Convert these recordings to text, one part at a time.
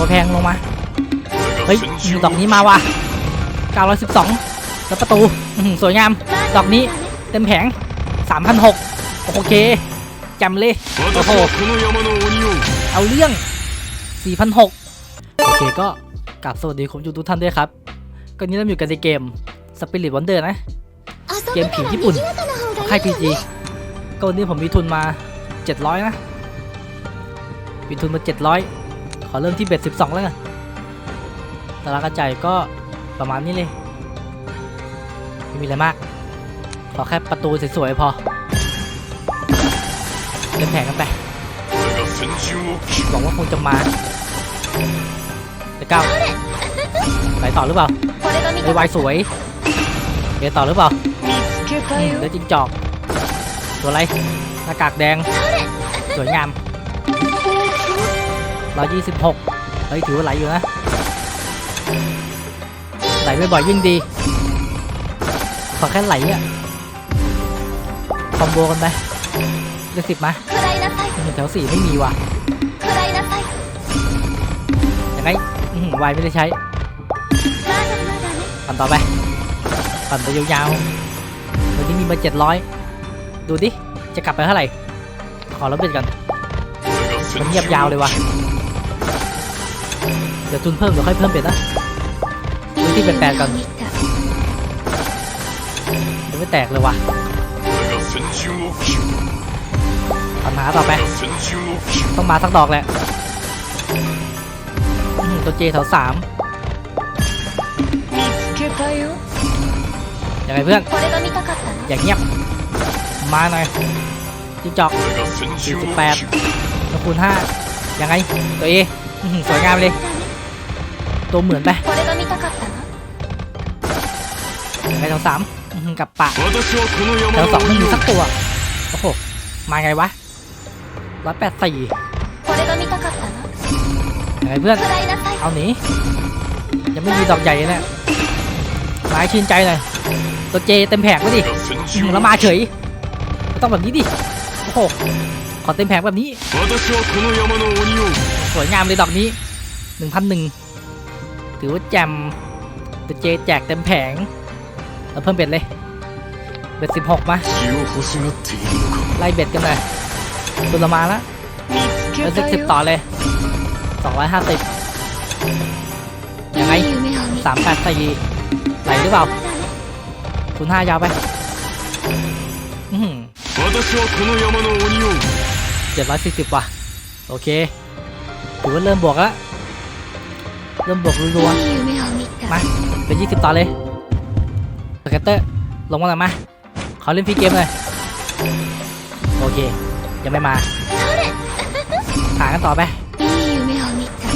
ตัวแพงลงมา เฮ้ยดอกนี้มาว่ะ 912 แล้วประตูสวยงาม ดอกนี้เต็มแผง 3,006 โอเคจำเลยโอ้โหเอาเรื่อง 4,006 โอเคก็กลับสวัสดีคุณทุกท่านด้วยครับ ก็นี้เราอยู่กันในเกม Spirit Wonder นะ เกมผีญี่ปุ่นค่าย PG ก็วันนี้ผมมีทุนมา 700 นะมีทุนมา 700 ขอเริ่มที่เบ็ด12 แล้วกันตารางกระจายก็ประมาณนี้เลย ไม่มีอะไรมาก ขอแค่ประตูสวยๆพอเล่นแผงกันไปหวังว่าคงจะมาจะก้าวไปต่อหรือเปล่าไอ้วายสวยเดี๋ยวต่อหรือเปล่าเดี๋ยวจิงจอก ตัวอะไรหน้ากากแดง สวยงาม ร้อยยี่สิบหกเฮ้ยถือว่าไหลอยู่นะไหลบ่อยๆยิ่งดี ขอแค่ไหลเนี่ยคอมโบกันไปเลือดสิบไหมาแถวสี่ไม่มีว่ะยังไงวายไม่ได้ใช้ปั่นต่อไปปั่นไปยาวๆวันนี้มีมาเจ็ดร้อยดูดิ จะกลับไปเท่าไหร่ ขอรับเบ็ดกันมันเงียบยาวเลยว่ะ เดี๋ยวจุนเพิ่มเดี๋ยวค่อยเพิ่มเป็ดนะพื้นที่แปลกๆกันยังไม่แตกเลยวะปัญหาต่อไป ต้องมาสักดอกแหละตัวเจแถวสามยังไงเพื่อน อย่างเงียบ มาหน่อยจิ้งจอกสี่สิบแปดคูณห้ายังไง ตัวเอสวยงามเลย ตัวเหมือนไปไปแถวสามกับปะแถวสองไม่มีสักตัว โอ้โห มาไงวะร้อยแปดสี่ไงเพื่อน เอาหนียังไม่มีดอกใหญ่เลยหมายชื่นใจเลยตัวเจเต็มแผงแล้ดิแล้วมาเฉย ต้องแบบนี้ดิ โอ้โห ขอเต็มแผงแบบนี้ สวยงามเลยดอกนี้หนึ่งพันหนึ่ง ถือว่าจำแต่เจแจกเต็มแผงเราเพิ่มเบ็ดเลย เบ็ดสิบหกมาไล่เบ็ดกันเลยตุลมาละวเบ็ดสิบต่อเลยสองร้อยห้าสิบยังไงสามแปดสี่ไหลหรือเปล่าศูนย์ห้ายาวไปเจ็ดร้อยสี่สิบว่ะ โอเคถือว่าเริ่มบวกแล้ว เริ่มบวกรัวๆมาเป็นยี่สิบต่อเลยสเก็ตเตอร์ลงมาหน่อยมาขอเล่นฟรีเกมเลยโอเค ยังไม่มาหากันต่อไป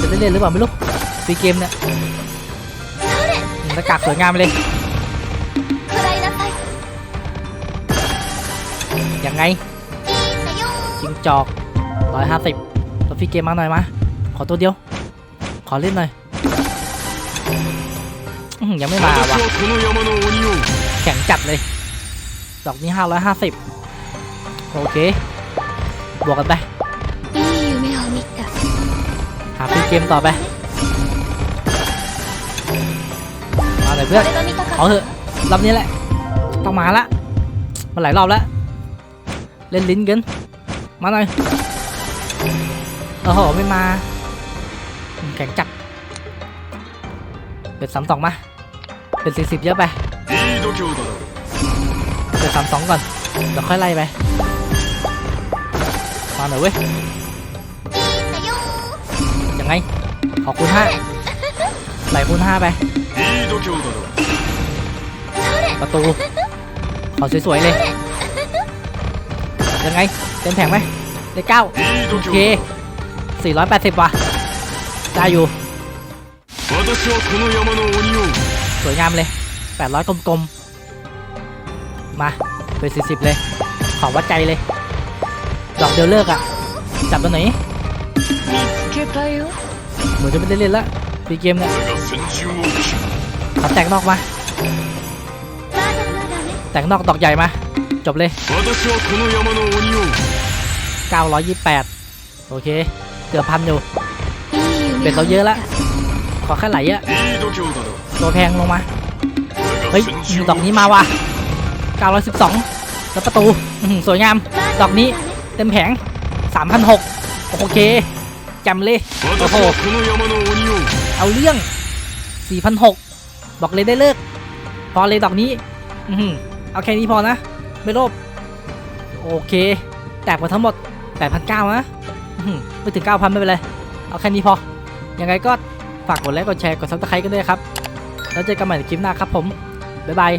จะได้เล่นหรือเปล่าไม่รู้ฟรีเกมเนี่ยอืมหน้ากากสวยงามไปเลยยังไงจิงจอกร้อยห้าสิบตัวฟรีเกมมาหน่อยมาขอตัวเดียว ขอเล่นหน่อยอื้อหือ ยังไม่มาวะแข็งจัดเลย ดอกนี้ห้าร้อยห้าสิบโอเค บวกกันไปหาพีเกมต่อไปมาเลยเพื่อนเอาเถอะรอบนี้แหละ ต้องมาละมันหลายรอบแล้ว เล่นลิ้นกัน มาหน่อยโอ้โหไม่มา แข็งจัดเบ็ดสามสองมา เป็นสี่สิบเยอะไป いい度胸だな เดี๋ยวสามสองก่อน เดี๋ยวค่อยไล่ไป มาหน่อยเว้ย ยังไง ขอคูณห้าไหลคูณห้าไป いい度胸だな ประตู ขอสวยๆเลย ยังไง เต็มแผงไหมได้เก้า いい โอ 度 เค 胸だสี่ร้อยแปดสิบว่ะ ได้อยู่ 私はこの山の鬼を สวยงามเลย 800 กลมๆ มาเป็น40 เลย ขอวัดใจเลย ดอกเดียวเลิกอะ่ะ จับตัวไหนหมูจะไม่ได้เล่นละปีเกมเนี่ยขอแตกนอกมา แตกนอกดอกใหญ่มา จบเลย 928 โอเค เกือบพันอยู่ เป็นเราเยอะละ ขอแค่ไหลอะตัวแพงลงมา เฮ้ย ดอกนี้มาว่ะ 912 แล้วประตูสวยงาม ดอกนี้เต็มแผง 3,600 โอเคจำเลย โอ้โห เอาเรื่อง 4,600 บอกเลยได้เลิก พอเลยดอกนี้เอาแค่นี้พอนะ ไม่รบโอเค แตกมดทั้งหมด 8,900 นะไม่ถึง 9,000 ไม่เป็นไร เอาแค่นี้พอ ยังไงก็ ฝากกดไลค์กดแชร์กดซับสไครต์กันด้วยครับ แล้วเจอกันใหม่ในคลิปหน้าครับผม บ๊ายบาย